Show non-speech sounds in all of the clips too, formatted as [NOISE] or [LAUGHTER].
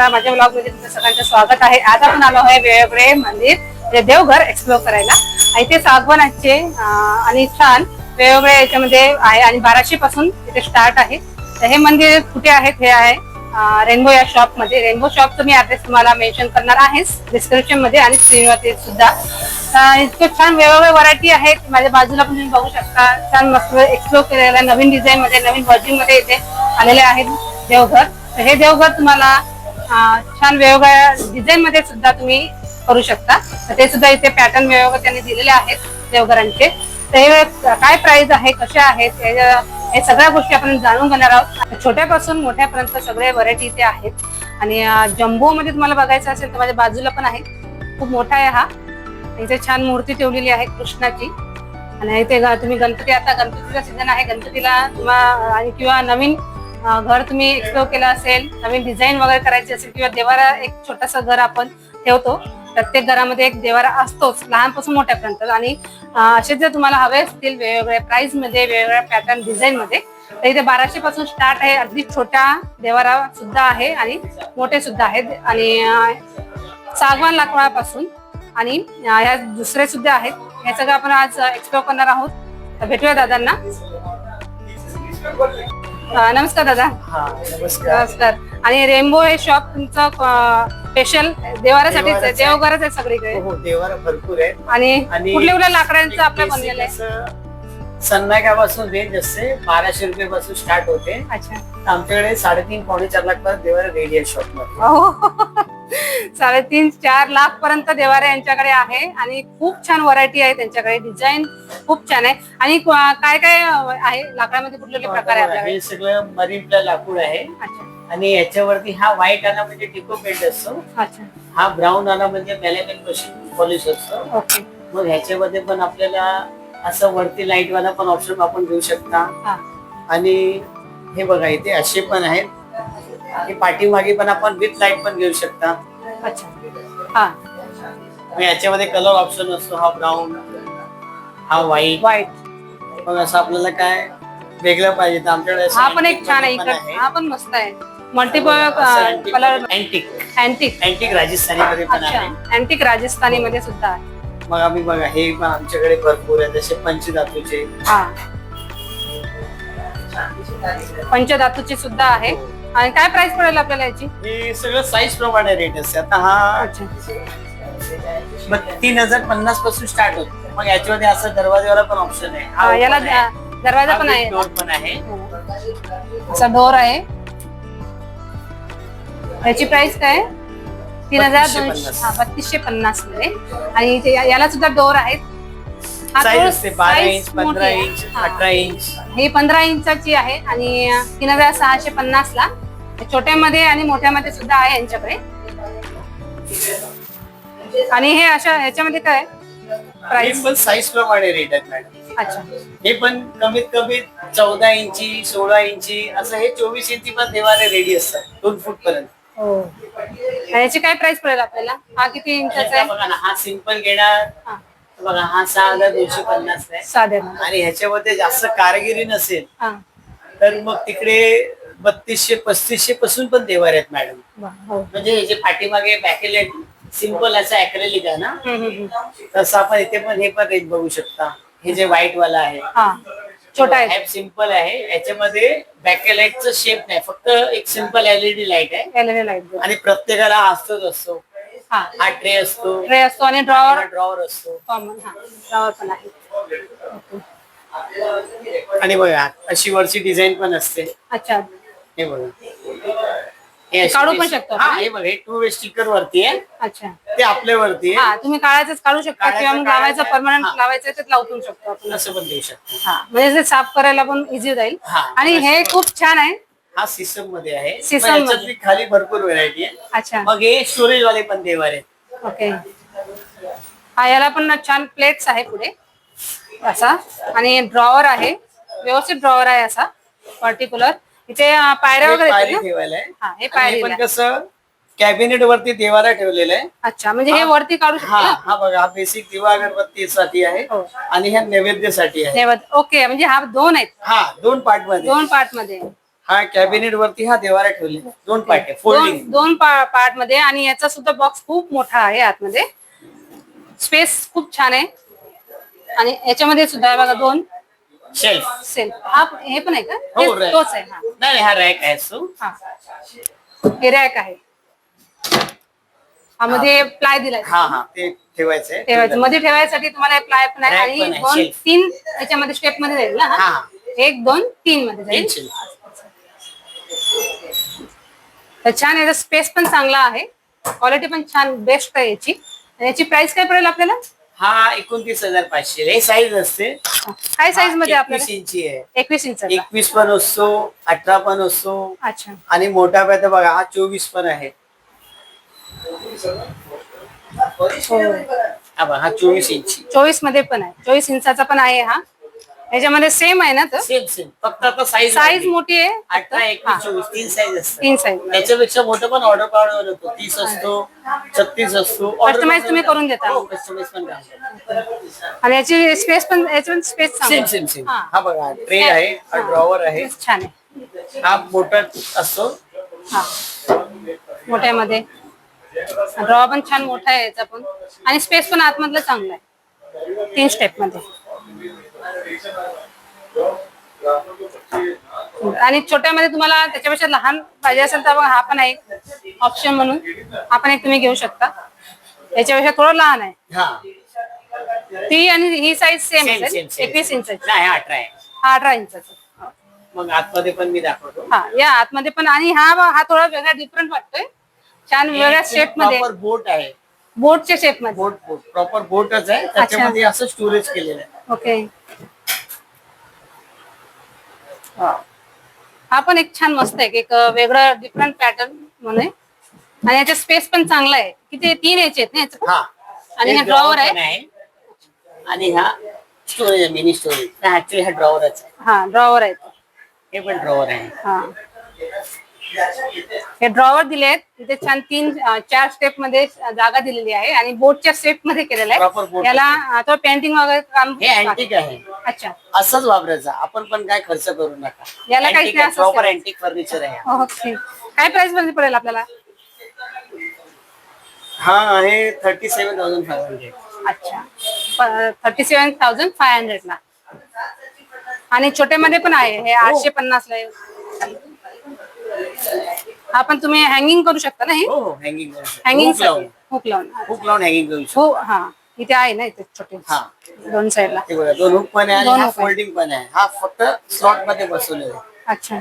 आता माझ्या ब्लॉगमध्ये तुमचं सगळ्यांचं स्वागत आहे. आज आपण आलो आहे वेगवेगळे मंदिर म्हणजे देवघर एक्सप्लोर करायला. इथे सागवनाचे आणि छान वेगवेगळे याच्यामध्ये आहे आणि बाराशे पासून इथे स्टार्ट आहे. तर हे मंदिर कुठे आहेत? हे आहे रेनबो या शॉपमध्ये. रेनबो शॉपचं मी ऍड्रेस तुम्हाला मेन्शन करणार आहे डिस्क्रिप्शनमध्ये आणि स्क्रीनवरती सुद्धा. इतकं छान वेगवेगळ्या व्हरायटी आहेत माझ्या बाजूला पण तुम्ही बघू शकता. छान मस्त एक्सप्लोर केलेलं आहे. नवीन डिझाईन मध्ये नवीन वर्जिंगमध्ये इथे आलेले आहेत देवघर. तर हे देवघर तुम्हाला छान वेगवेगळ्या डिझाईन मध्ये सुद्धा तुम्ही करू शकता. ते सुद्धा इथे पॅटर्न वेगवेगळे त्यांनी दिलेले आहेत देवघरांचे. ते काय प्राइस आहे कशा आहेत हे- सगळ्या गोष्टी आपण जाणून घेणार आहोत. छोट्यापासून मोठ्यापर्यंत सगळे व्हरायटी इथे आहेत. आणि जम्बो मध्ये तुम्हाला बघायचं असेल तर माझ्या बाजूला पण आहे. खूप मोठा आहे हा. इथे छान मूर्ती ठेवलेली आहे कृष्णाची. आणि इथे तुम्ही गणपती आता गणपतीचा सीझन आहे. गणपतीला तुम्हा आणि किंवा नवीन घर तुम्ही एक्सप्लोर केलं असेल नवीन डिझाईन वगैरे करायची असेल किंवा देवारा एक छोटस घर आपण ठेवतो प्रत्येक घरामध्ये एक देवारा असतोच लहानपासून मोठ्यापर्यंत. आणि असे जर तुम्हाला हवे असतील वेगवेगळ्या प्राइसमध्ये वेगवेगळ्या पॅटर्न डिझाईन मध्ये तर इथे बाराशे पासून स्टार्ट आहे. अगदी छोटा देवारा सुद्धा आहे आणि मोठे सुद्धा आहेत. आणि सागवान लाकडापासून आणि ह्या दुसरे सुद्धा आहेत. हे सगळं आपण आज एक्सप्लोर करणार आहोत. भेटूया दादांना. अं, नमस्कार दादा. हा नमस्कार. नमस्कार. आणि रेनबो हे शॉप तुमचं स्पेशल देवाऱ्यासाठीच आहे आहे. देवघरच आहे सगळीकडे. हो देवारा भरपूर आहे आणि आणि कुठल्या कुठल्या लाकडांचं आपलं बनलेलं आहे? सन्नागापासून रेंज असते बाराशे रुपये पासून स्टार्ट होते. अच्छा. आमच्याकडे साडेतीन पावणे चार लाख पर्यंत देवारा रेडी आहे शॉपमध्ये हो. साडेतीन चार लाख पर्यंत देवारे यांच्याकडे आहे. आणि खूप छान व्हरायटी आहे त्यांच्याकडे. डिझाईन खूप छान आहे. आणि काय काय आहे? लाकडामध्ये कुठले कुठले प्रकार आहे आपल्याकडे हे सगळं मरीनला लाकूड आहे. अच्छा. आणि याच्यावरती हा व्हाईट आला म्हणजे टिको पेंट असतो. अच्छा. हा ब्राऊन आला म्हणजे मेलॅमिन मशीन पॉलिश असतो. ओके. मग ह्याच्यामध्ये पण आपल्याला असं वरती लाइट वाला पण ऑप्शन आपण घेऊ शकता. हा. आणि हे बघा इथे असे पण आहेत. हे पाठीमागे पण आपण विथ लाइट पण घेऊ शकता. अच्छा. हा. मग याच्यामध्ये कलर ऑप्शन असतो हा ब्राऊन हा व्हाईट व्हाईट मग असं आपल्याला काय वेगळं पाहिजे तर आमच्याकडे हा पण एक छान आहे इकडे हा पण मस्त आहे. Multiple colour antique antique antique Rajasthani मध्ये पण अच्छा. आहे. अँटिक राजस्थानी मध्ये सुद्धा आहे. मग आम्ही बघा हे पण आमच्याकडे भरपूर आहे जसे पंचधातूचे. हा. पंचधातूची सुद्धा आहे. आणि काय प्राइस पडेल आपल्याला याची? हे सगळं साईज प्रमाणे रेट असते. आता हा अच्छा. मग तीन हजार पन्नासपासून स्टार्ट होतो मग याच्यामध्ये असं दरवाजावाला पण ऑप्शन आहे. हा, याला open आहे. द- दरवाजा हा पण आहे. door पण आहे. असा डोर आहे. याची प्राइस काय? तीन हजार दोनशे. हा बत्तीसशे पन्नासमध्ये. आणि इथे या- याला सुद्धा डोर आहेत. हा साईज असते बारा इंच पंधरा. इंच हा. अठरा इंच ही पंधरा इंचाची आहे आणि तीन हजार सहाशे पन्नास ला. छोट्यामध्ये आणि मोठ्यामध्ये सुद्धा आहे यांच्याकडे. आणि हे अशा ह्याच्यामध्ये काय? प्राइस पण साईज प्रमाणे रेट आहेत मॅडम अच्छा. हे पण कमीत कमी चौदा इंची सोळा इंची असं हे चोवीस इंची पण देवारे रेडी असतात दोन फूट पर्यंत. हो. याची काय प्राइस पडेल आपल्याला? हा किती इंचाचा आता आहे? बघा ना हा सिंपल घेणार बघा हा सहा हजार दोनशे पन्नास आहे. साध्या आणि ह्याच्यामध्ये जास्त कारागिरी नसेल हा. तर मग तिकडे बत्तीसशे पस्तीसशे पासून पण देवार आहेत मॅडम. वा, हो. म्हणजे हे जे पाठीमागे बॅकेलेट सिंपल असं अॅक्रेलिक आहे ना? हम्म, हम्म, हम्म. तसं आपण इथे पण हे पण रेट बघू शकता. हे जे व्हाईट वाला आहे. हा. छोटा आहे. सिंपल आहे. याच्यामध्ये बॅकेलाइटचं शेप नाही. फक्त एक सिंपल एलईडी लाइट आहे. एलईडी लाइट आणि प्रत्येकाला असतोच असतो. हा. ट्रे असतो. ट्रे असतो आणि ड्रॉवर. ड्रॉवर असतो. कॉमन हा. ड्रॉवर पण आहे. आणि बघा अशी वरची डिझाईन पण असते. अच्छा. हे बघा. हे अशी काढू पण डिझाईन- शकतो हा आपण? हे बघा हे टू वे स्टिकर वरती आहे. अच्छा. ते आपल्यावरती आहे. हा तुम्ही काढायचंच काढू शकता काढायचं, किंवा मग लावायचं. परमनंट हा. लावायचं ते लावून शकतो आपण. असं पण देऊ शकतो. हा म्हणजे ते साफ करायला पण इझी जाईल. हा. आणि हे खूप छान आहे. हा सिस्टममध्ये आहे. याच्यातली मध्ये. खाली भरपूर व्हरायटी आहे. अच्छा. मग हे स्टोरेज वाले पण देवार आहेत. ओके. हा याला पण छान प्लेट्स आहे पुढे. असा. आणि ड्रॉवर आहे. व्यवस्थित ड्रॉवर आहे असा. पर्टिक्युलर इथे अं, पायऱ्या हे वगैरे पायरी आहेत ना? ठेवायला आहे. हा हे आणि हे पायरीला पण. कसं कॅबिनेट वरती देवारा ठेवलेला आहे. अच्छा म्हणजे हे. वरती काढू हा शकतो हा बघा हा बेसिक दिवा अगरबत्तीसाठी आहे हो. आणि ह्या नैवेद्यासाठी आहे. नैवेद्य ओके म्हणजे हा दोन आहेत. हा दोन पार्टमध्ये. दोन पार्टमध्ये. हा कॅबिनेट वरती हा देवारा ठेवले. दोन पार्ट आहे दोन फोल्डिंग दोन पार्टमध्ये आणि याचा सुद्धा बॉक्स खूप मोठा आहे आतमध्ये. स्पेस खूप छान आहे. आणि याच्यामध्ये सुद्धा आहे बघा दोन. शेल्फ सेल हा हे पण आहे का? हो तेच- आहे हा. नाही नाही, हा रॅक आहे हा. हे रॅक आहे. हा मध्ये प्लाय दिलाय. हा हा. ते ठेवायचंय. ठेवायचं. मध्ये ठेवायसाठी तुम्हाला प्लाय पण आहे. Rack आणि आहे, दोन shelf. तीन याच्यामध्ये स्टेपमध्ये जाईल ना हा, हा? हा. एक दोन तीन मध्ये तीन जाईल. Shelf. तर छान याचा स्पेस पण चांगला आहे. क्वालिटी पण छान बेस्ट आहे याची. आणि याची प्राइस काय पडेल आपल्याला? हा एकोणतीस हजार पाचशे. हे साईज असते. काय साईजमध्ये एकवीस आपल्याला इंची आहे. एकवीस इंच एकवीस पण असतो अठरा पण असतो. अच्छा. आणि मोठा पॅट बघा हा चोवीस पण आहे. हा. हा चोवीस इंची. चोवीसमध्ये पण आहे. चोवीस इंचाचा पण आहे हा. याच्यामध्ये सेम आहे ना तर सेम सेम फक्त आता साईज साईज मोठी आहे. अठरा हा, एकवीस चोवीस तीन साईज असतात. तीन साईज त्याच्यापेक्षा मोठं पण ऑर्डर पावडर होतो तीस असतो छत्तीस असतो. Customize तुम्ही करून देता? कस्टमाइज पण काम आणि याची स्पेस पण याची पण स्पेस सेम सेम सेम हा. हा बघा ट्रे आहे हा ड्रॉवर आहे. छान आहे. हा मोठा असतो. हा. मोठ्यामध्ये. ड्रॉ पण छान मोठा आहे याचा पण. आणि स्पेस पण आतमधलं चांगलं आहे. तीन स्टेपमध्ये. आणि छोट्यामध्ये तुम्हाला त्याच्यापेक्षा लहान पाहिजे असेल तर बघा हा पण आहे ऑप्शन म्हणून हा पण एक तुम्ही घेऊ शकता. याच्यापेक्षा थोडं लहान आहे. हा. ती आणि ही साईज सेम सेम असेल. सेम सेम एकवीस नाही हा अठरा आहे. हा अठरा इंचाचा. मग आतमध्ये पण मी दाखवतो. हा या आतमध्ये पण आणि हा बघ, हा थोडा वेगळा डिफरंट वाटतोय. छान वेगळ्या शेपमध्ये. प्रॉपर बोट आहे. बोटच्या शेपमध्ये. बोट बोट प्रॉपर बोटच आहे. त्याच्यामध्ये असं स्टोरेज केलेलं आहे. ओके हा. पण एक छान मस्त आहे एक वेगळं डिफरंट पॅटर्न म्हणून आहे. आणि याचा स्पेस पण चांगला आहे. किती तीन याचे आहेत ना याचं? हा. आणि हे पण आहे. आणि हा स्टोरेज मिनी स्टोरेज हा ड्रॉवरच हा ड्रॉवर आहे. हे पण ड्रॉवर आहे. हा. हे ड्रॉवर दिले आहेत तिथे छान तीन चार स्टेपमध्ये जागा दिलेली आहे आणि बोटच्या स्टेपमध्ये केलेलं आहे. याला तो पेंटिंग वगैरे काम हे अँटिक आहे. अच्छा. असंच वापरायचं. आपण पण काय खर्च करू नका. याला काहीच नाही, असंच प्रॉपर. अँटिक फर्निचर आहे. हा. ओके काय प्राइसमध्ये पडेल आपल्याला? हा आहे थर्टी सेव्हन थाउजंड हंड्रेड अच्छा. Thirty seven thousand five hundred ला. आणि छोट्यामध्ये पण आहे. हे आठशे पन्नास ला. हा पण तुम्ही हँगिंग करू शकता ना हे? हो हो हँगिंग हँगिंग लावून. हुक लावून. हुक लावून हँगिंग करू शकतो. हो हा. इथे आहे ना इथे छोटे. हा. दोन साईडला ते बघा दोन हुक पण आहे दोन आणि हा hook आहे. फोल्डिंग पण आहे. हा फक्त स्लॉट मध्ये बसवलेला आहे. अच्छा.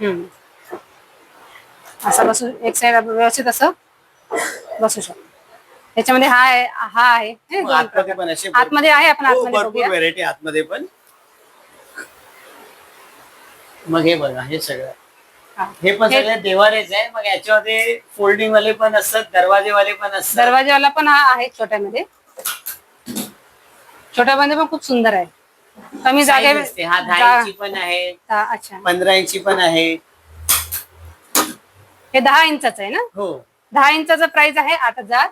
हम्म. असं बसू एक साईड व्यवस्थित असं बसू शकतो. याच्यामध्ये हा आहे हा आहे. हे दोन आतमध्ये प्रकार. पण असे आतमध्ये आहे आपण हो, आतमध्ये भरपूर बघूया. व्हेरायटी आतमध्ये पण. मग हे बघा हे सगळं. हा. हे पण हे सगळे देवारेच आहे. मग याच्यामध्ये फोल्डिंग वाले पण असतात दरवाजे वाले पण असतात. दरवाजावाला पण हा आहे छोट्यामध्ये. छोट्यामध्ये पण खूप सुंदर आहे. कमी Size जागे असते. हा दहा इंची पण आहे. अच्छा. पंधरा इंची पण आहे. हे दहा इंचाचं आहे ना? हो. दहा इंचाचा प्राइस आहे आठ हजार.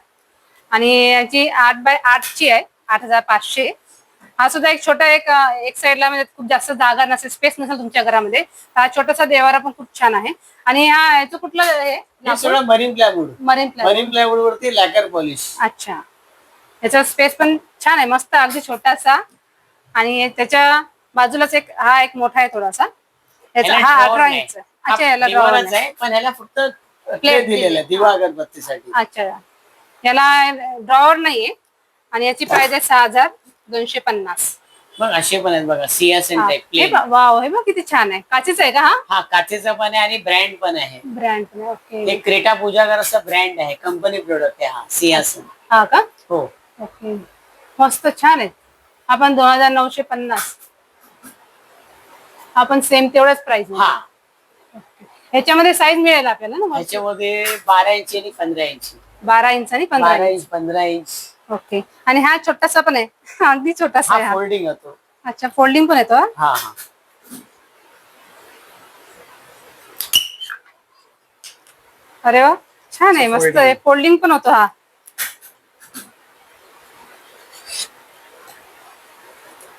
आणि याची आठ बाय आठची आहे आठ हजार पाचशे. हा सुद्धा एक छोटा एक एक साईडला म्हणजे खूप जास्त जागा नसेल स्पेस नसेल तुमच्या घरामध्ये हा छोटासा देवारा पण खूप छान आहे. आणि हा याचं कुठलं हे? सगळं marine plywood marine marine plywood वरती लॅकर पॉलिश अच्छा. याचा स्पेस पण छान आहे मस्त अगदी छोटासा. आणि त्याच्या बाजूलाच एक हा एक मोठा आहे थोडासा. याचा हा अठरा इंच अच्छा याला नाही. आहे. पण ह्याला फक्त प्लेट दिलेलं दिवा अगरबत्तीसाठी. अच्छा. याला ड्रॉवर नाहीये. आणि याची प्राइस आहे सहा हजार. दोनशे पन्नास. मग असे पण आहेत बघा सियासेन हा. टाईप हे बघ, वाव हे बघ किती छान आहे. काचेच आहे का हा? हा काचेचा पण आहे आणि ब्रँड पण आहे. ब्रँड ओके हे क्रेटा पूजागर असा ब्रँड आहे कंपनी प्रोडक्ट आहे हा सियासन हा का? हो. ओके मस्त छान आहे. आपण दोन हजार नऊशे पन्नास. आपण सेम तेवढंच प्राइस हा. ह्याच्यामध्ये साईज मिळेल आपल्याला ना ह्याच्यामध्ये बारा इंची आणि पंधरा इंची. बारा इंच आणि पंधरा बारा इंच. इंच पंधरा इंच. ओके. आणि हा छोटासा पण आहे. [LAUGHS] अगदी छोटासा आहे हा. फोल्डिंग होतो अच्छा फोल्डिंग पण येतो हा? हा हा. अरे वा छान आहे मस्त आहे. फोल्डिंग पण होतो हा.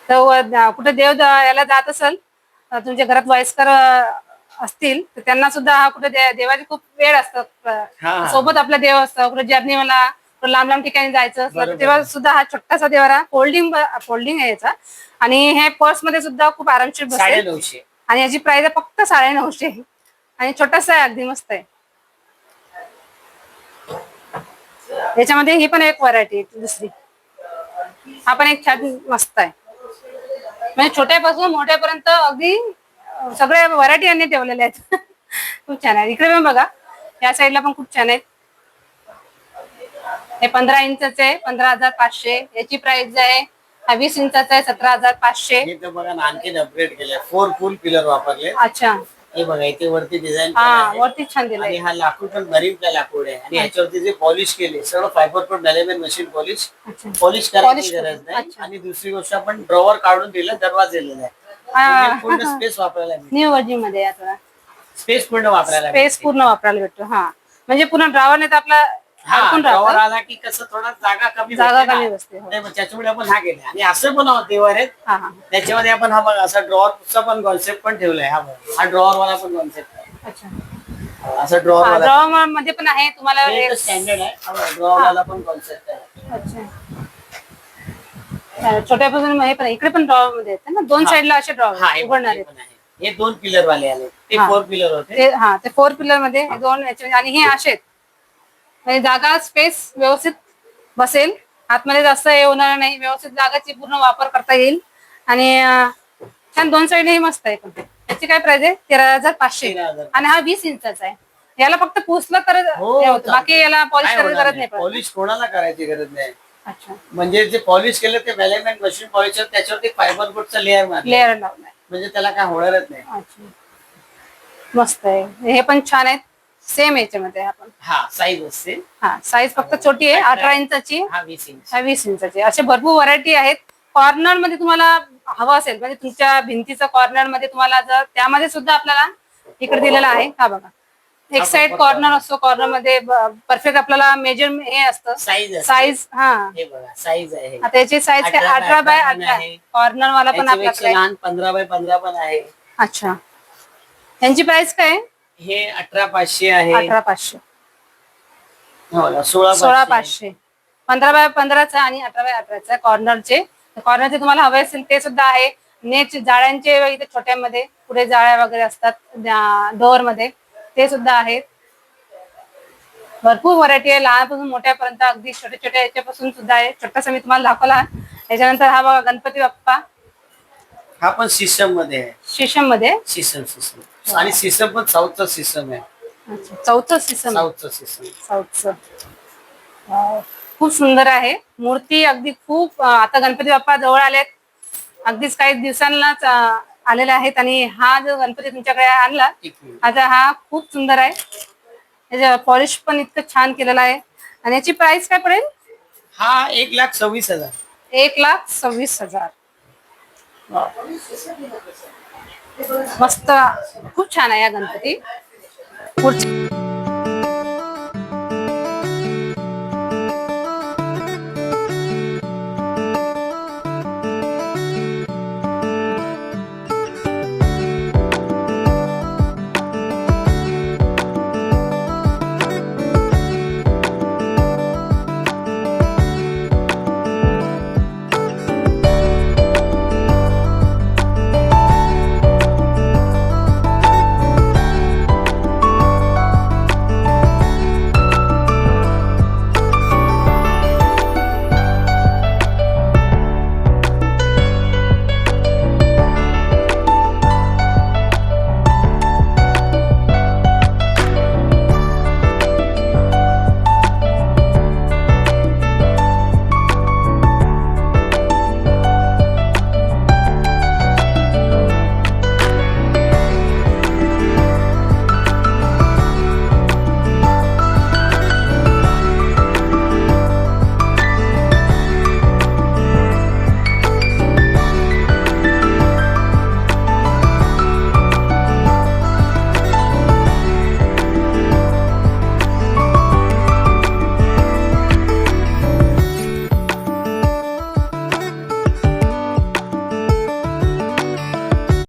तर व- कुठे देव द- याला जात असेल अ, तुमच्या घरात वयस्कर अ, असतील तर त्यांना सुद्धा हा कुठे दे- देवाचे खूप वेळ असतात अ, हा. सोबत आपला देव असतं कुठे जर्नी मला कुठे लांब लांब ठिकाणी जायचं असलं. तेव्हा सुद्धा हा छोटासा देवारा फोल्डिंग फोल्डिंग आहे याचा. आणि हे पर्समध्ये सुद्धा खूप आरामशीर बसेल. नऊशे. आणि याची प्राइस आहे फक्त साडे नऊशे. आणि छोटासा आहे अगदी मस्त आहे. याच्यामध्ये ही पण एक व्हरायटी आहे दुसरी. हा पण एक छान मस्त आहे. म्हणजे छोट्यापासून मोठ्यापर्यंत अगदी अं, सगळे व्हरायटी यांनी ठेवलेल्या आहेत. [LAUGHS] खूप छान आहे. इकडे पण बघा. या साईडला पण खूप छान आहेत. हे पंधरा इंचचे आहे पंधरा हजार पाचशे. याची प्राइस आहे हा वीस इंचाचा आहे सतरा हजार पाचशे. हे तर बघा ना आणखीन अपग्रेड केलंय फोर फुल पिलर वापरले. अच्छा. हे बघा इथे वरती डिझाईन हा वरती छान दिलंय. आणि हा लाकूड पण गरीब लाकूड आहे. आणि ह्याच्यावरती जे पॉलिश केले सगळं fibre proof melamine machine polish अच्छा. पॉलिश Polish करायची करून, गरज नाही. अच्छा. आणि दुसरी गोष्ट आपण ड्रॉवर काढून दिलं दरवाजा दिलेला आहे. म्हणजे पूर्ण स्पेस वापरायला न्यू वर्जिनमध्ये आहे आता. स्पेस पूर्ण वापरायला स्पेस भेटते. पूर्ण वापरायला भेटतो हा. म्हणजे पूर्ण ड्रावर नाही तर आपला हा ड्रॉवर राहतं. आला की कसं थोडा जागा कमी जागा भेटते ना. कमी बसते, हो. नाही, मग त्याच्यामुळे आपण हा केला आणि असं पण देवर आहेत. हा हा. त्याच्यामध्ये आपण हा बघा असा ड्रॉवरचा पण कॉन्सेप्ट पण ठेवलाय हा बघा. हा ड्रॉवर वाला पण कॉन्सेप्ट आहे. अच्छा. असं ड्रॉवर वाला. ड्रॉवर मध्ये पण आहे तुम्हाला एक- स्टँडर्ड आहे. ड्रॉवर वाला पण कॉन्सेप्ट आहे. अच्छा. छोट्यापासून हे पण इकडे पण ड्रॉवर मध्ये येते ना? दोन हा. साईडला असे हा ड्रॉवर हे उघडणार हे आहेत. पण आहे हे दोन पिलर वाले आले. ते हा. फोर पिलर होते. ते हा ते फोर पिलरमध्ये हे दोन याचे आणि हे असे आहेत. म्हणजे जागा स्पेस व्यवस्थित बसेल. आतमध्ये जास्त हे होणार नाही. व्यवस्थित जागाची पूर्ण वापर करता येईल. आणि छान दोन साईडने मस्त आहे. पण याची काय प्राइस आहे? तेरा हजार पाचशे. 13,000. आणि हा वीस इंचाचा आहे. याला फक्त पुसलं तर हो. बाकी याला पॉलिश करायची गरज नाही. पॉलिश कोणाला करायची गरज नाही. अच्छा. म्हणजे जे पॉलिश केलं ते मॅलेमेंट मशीन पॉलिश त्याच्यावरती फायबर बोर्डचा लेअर लेअर लावलाय. म्हणजे त्याला काय होणारच नाही. मस्त आहे. हे पण छान आहेत. सेम याच्यामध्ये आपण. हा साईज असते हा साईज फक्त छोटी आहे अठरा इंचाची. हा वीस इंच. हा वीस इंचाचे. असे भरपूर व्हरायटी आहेत. कॉर्नरमध्ये तुम्हाला हवं असेल म्हणजे तुमच्या भिंतीचं कॉर्नरमध्ये तुम्हाला जर त्यामध्ये सुद्धा आपल्याला इकडे दिलेला आहे. हा बघा. एक साइड कॉर्नर. असतो कॉर्नरमध्ये परफेक्ट आपल्याला मेजर हे असतं. साईज साईज हा. साईज आहे. आता याची साईज काय 18 by अठरा बाय 18 पण अठरा. कॉर्नर वाला पण. लहान पंधरा बाय पंधरा पण आहे. अच्छा. यांची प्राइस काय? आहे? हे अठरा पाचशे आहे. अठरा पाचशे हो ना, सोळा सोळा पाचशे पाचशे पंधरा बाय पंधराचा आणि अठरा बाय अठराचा कॉर्नरचे. कॉर्नरचे तुम्हाला हवे असेल ते सुद्धा आहे. नेट जाळ्यांचे इथे छोट्यामध्ये पुढे जाळ्या वगैरे असतात डोअरमध्ये ते सुद्धा आहेत. भरपूर व्हरायटी आहे. लहानपासून मोठ्यापर्यंत अगदी छोट्या छोट्या याच्यापासून सुद्धा आहे. छोटासा मी तुम्हाला दाखवला. त्याच्यानंतर हा बघा गणपती बाप्पा. हा पण सिस्टममध्ये आहे. शिशममध्ये. सिस्टम सिस्टम आणि सिस्टम पण साऊथचा सिस्टम आहे. अच्छा, चौथं सिस्टम साऊथचा सिस्टम साऊथचं वाव. खूप सुंदर आहे. मूर्ती अगदी खूप अं, आता गणपती बाप्पा जवळ आलेत. अगदीच काही दिवसांनाच अं, आलेले आहेत आणि हा जो गणपती तुमच्याकडे आणला एक मिनिट. आता हा खूप सुंदर आहे. पॉलिश पण इतकं छान केलेलं आहे. आणि याची प्राइस काय पडेल? हा एक लाख सव्वीस हजार. एक लाख सव्वीस हजार. वाव. मस्त खूप छान आहे या गणपती. पुढच्या